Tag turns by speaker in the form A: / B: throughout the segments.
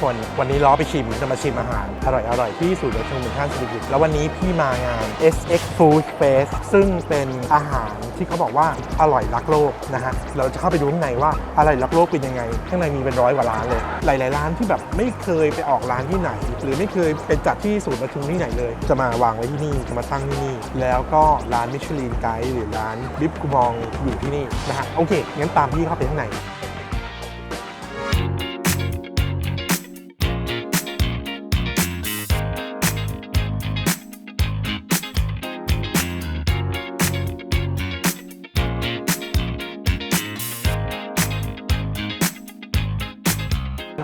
A: คน วันนี้ล้อไปชิมจะมาชิมอาหาร อร่อยอร่อยที่ศูนย์ระชุมเมืองท่าเศรษฐกิจแล้ววันนี้พี่มางาน SX Food Fest ซึ่งเป็นอาหารที่เขาบอกว่าอร่อยรักโลกนะฮะเราจะเข้าไปดูข้างในว่าอร่อยรักโลกเป็นยังไง ข้างในมีเป็นร้อยกว่าร้านเลย หลาย ๆ ร้านที่แบบไม่เคยไปออกร้านที่ไหน หรือไม่เคยไปจัดที่ศูนย์ประชุมที่ไหนเลย จะมาวางไว้ที่นี่จะมาตั้งที่นี่ แล้วก็ร้านมิชลินไกด์หรือร้านบิบกูมองอยู่ที่นี่นะฮะโอเคงั้นตามพี่เข้าไปข้างใน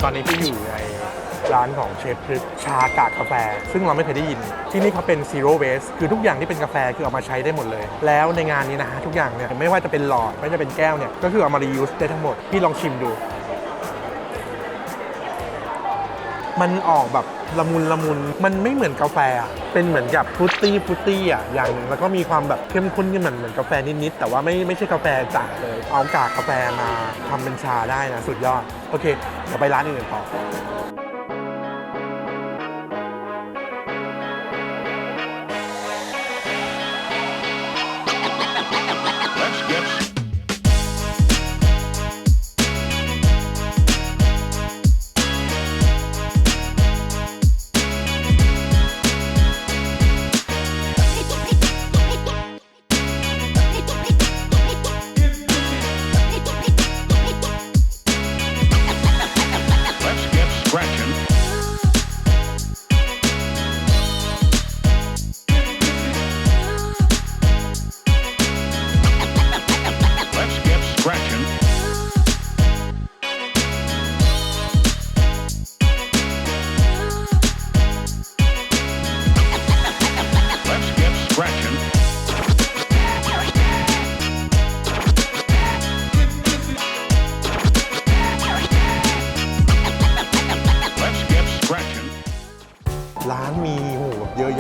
A: ตอนนี้พี่อยู่ในร้านของเชฟพริกชากากกาแฟ ซึ่งเราไม่เคยได้ยิน ที่นี่เขาเป็น zero waste คือทุกอย่างที่เป็นกาแฟคือเอามาใช้ได้หมดเลย แล้วในงานนี้นะฮะทุกอย่างเนี่ยไม่ว่าจะเป็นหลอดไม่ว่าจะเป็นแก้วเนี่ยก็คือเอามา reuse ได้ทั้งหมดพี่ลองชิมดู มันออกแบบละมุนละมุน มันไม่เหมือนกาแฟอะเป็นเหมือนกับฟรุตตี้ฟรุตตี้อะอย่างหนึ่งแล้วก็มีความแบบเข้มข้นที่เหมือนเหมือนกาแฟนิดๆแต่ว่าไม่ไม่ใช่กาแฟจ๋าเลย เอากากกาแฟมาทำเป็นชาได้นะ สุดยอด โอเคเดี๋ยวไปร้านอื่นต่อ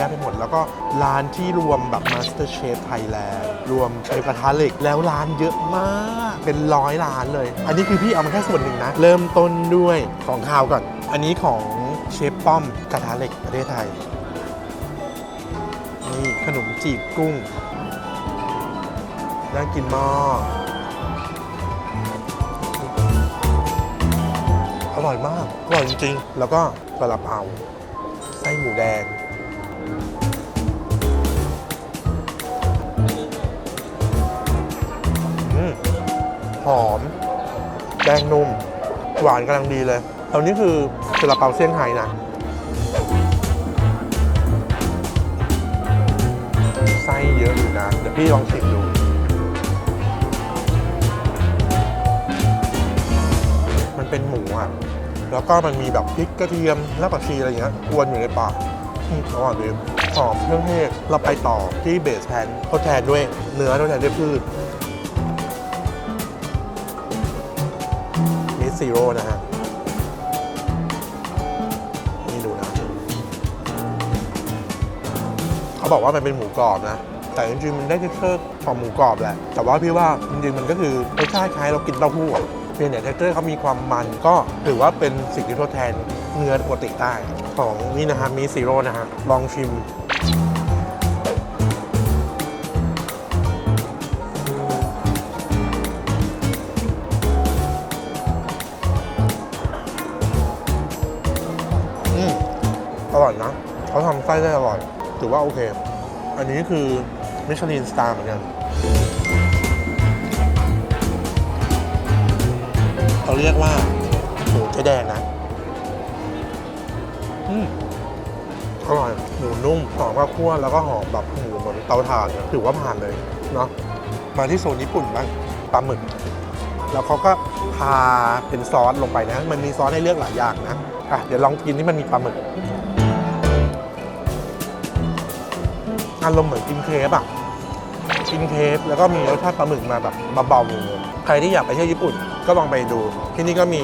A: ยะไปหมด แล้วก็ร้านที่รวมแบบ Master Chef Thailand รวมเชฟกระทะเหล็กแล้วร้านเยอะมากเป็นร้อยร้านเลย อันนี้คือพี่เอามาแค่ส่วนหนึ่งนะ เริ่มต้นด้วยของข้าวก่อน อันนี้ของเชฟป้อมกระทะเหล็กประเทศไทยนี่ขนมจีบกุ้งน่ากินมากอร่อยมาก อร่อยจริงๆ แล้วก็กระเพราไส้หมูแดง หอมแป้งนุ่ม หวานกำลังดีเลยตอนนี้คือซาลาเปาเซี่ยงไฮ้นะไส้เยอะอยู่นะ เดี๋ยวพี่ลองชิมดู มันเป็นหมูอะ แล้วก็มันมีแบบพริกกระเทียมรากผักชีอะไรอย่างเงี้ยกวนอยู่ในปากอืมอร่อยดีหอมเครื่องเทศเราไปต่อที่เบสแทนทดแทนด้วยเนื้อทดแทนด้วยพืช ซีโร่นะฮะ นี่ดูนะ เขาบอกว่ามันเป็นหมูกรอบนะ แต่จริงๆ มันได้เท็กเจอร์ของหมูกรอบแหละ แต่ว่าพี่ว่าจริงๆ มันก็คือรสชาติคล้ายเรากินเต้าหู้เพียงแต่เท็กเจอร์เขามีความมันก็ถือว่าเป็นสิ่งที่ทดแทนเนื้อปกติได้ ของนี่นะฮะมีซีโร่นะฮะ ลองชิม อร่อยนะเขาทำไส้ได้อร่อย ถือว่าโอเค อันนี้คือมิชลินสตาร์เหมือนกันเขาเรียกว่าหมูเจ๊แดงนะ อืมอร่อย หมูนุ่มหอมข้าวคั่วแล้วก็หอมแบบหมูเหมือนเตาถ่านถือว่าผ่านเลยเนาะมาที่โซนญี่ปุ่นบ้างปลาหมึก แล้วเขาก็ทาเป็นซอสลงไปนะ มันมีซอสให้เลือกหลายอย่างนะอะเดี๋ยวลองกินที่มันมีปลาหมึก อารมณ์เหมือนกินเคฟอะกินเคฟแล้วก็มีรสชาติปลาหมึกมาแบบเบาๆใครที่อยากไปเที่ยวญี่ปุ่นก็ลองไปดู ที่นี่ก็มี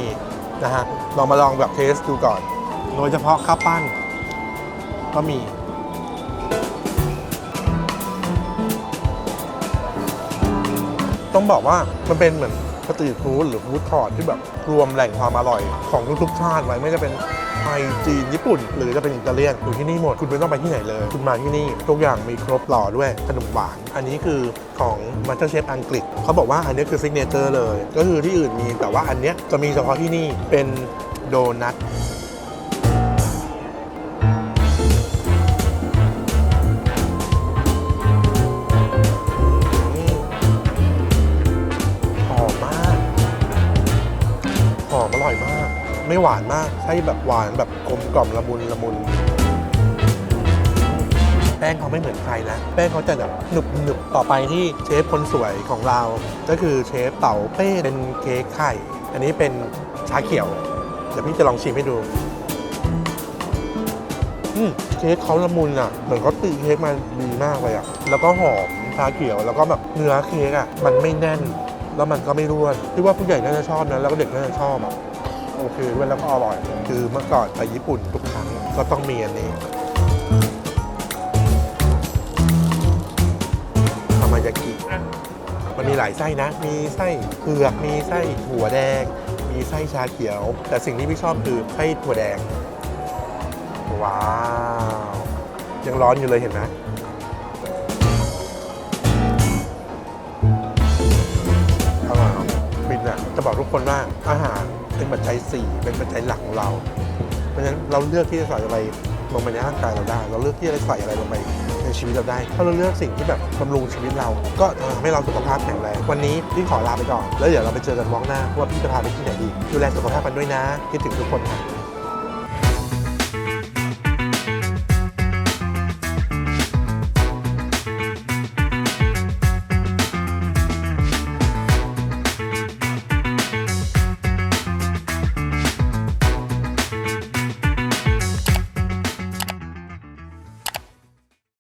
A: นะฮะลองมาลองแบบเทสดูก่อน โดยเฉพาะข้าวปั้น ก็มีต้องบอกว่ามันเป็นเหมือน สตรีทฟู้ดหรือฟู้ดคอร์ทที่แบบรวมแหล่งความอร่อยของทุกๆชาติไว้ไม่ว่าจะเป็นไทยจีน ญี่ปุ่น หรือจะเป็นอิตาเลียนอยู่ที่นี่หมด คุณไม่ต้องไปที่ไหนเลย คุณมาที่นี่ ทุกอย่างมีครบหล่อด้วยขนมหวาน อันนี้คือของมาสเตอร์เชฟอังกฤษ เขาบอกว่าอันนี้คือซิกเนเจอร์เลย ก็คือที่อื่นมีแต่ว่าอันเนี้ยจะมีเฉพาะที่นี่เป็นโดนัท อมอร่อยมาก ไม่หวานมากใช่แบบหวานแบบกลมกล่อมละมุนละมุน แป้งเขาไม่เหมือนใครนะ แป้งเขาจะแบบหนึบหนึบต่อไปที่เชฟคนสวยของเรา ก็คือเชฟเต๋าเป้เป็นเค้กไข่ อันนี้เป็นชาเขียว เดี๋ยวพี่จะลองชิมให้ดูอืมเค้กเขาละมุนอะ เหมือนเขาตีเค้กมาดีมากเลยอะ แล้วก็หอมชาเขียว แล้วก็แบบเนื้อเค้กอะ มันไม่แน่น แล้วมันก็ไม่ร่วนพี่ว่าผู้ใหญ่น่าจะชอบนะแล้วก็เด็กน่าจะชอบอะโอเคด้วยแล้วก็อร่อย คือเมื่อก่อนไปญี่ปุ่นทุกครั้งก็ต้องมีอันนี้ทามายากิมันมีหลายไส้นะ มีไส้เผือกมีไส้ถั่วแดง มีไส้ชาเขียว แต่สิ่งที่พี่ชอบคือไส้ถั่วแดง ว้าว ยังร้อนอยู่เลยเห็นไหม จะบอกทุกคนว่าอาหารเป็นปัจจัยสี่เป็นปัจจัยหลักของเรา เพราะฉะนั้นเราเลือกที่จะใส่อะไรลงไปในร่างกายเราได้ เราเลือกที่จะใส่อะไรลงไปในชีวิตเราได้ ถ้าเราเลือกสิ่งที่แบบบำรุงชีวิตเรา ก็ทำให้เราสุขภาพแข็งแรง วันนี้พี่ขอลาไปก่อน แล้วเดี๋ยวเราไปเจอกันมองหน้าว่าพี่จะพาไปที่ไหนดี ดูแลสุขภาพกันด้วยนะ คิดถึงทุกคนค่ะ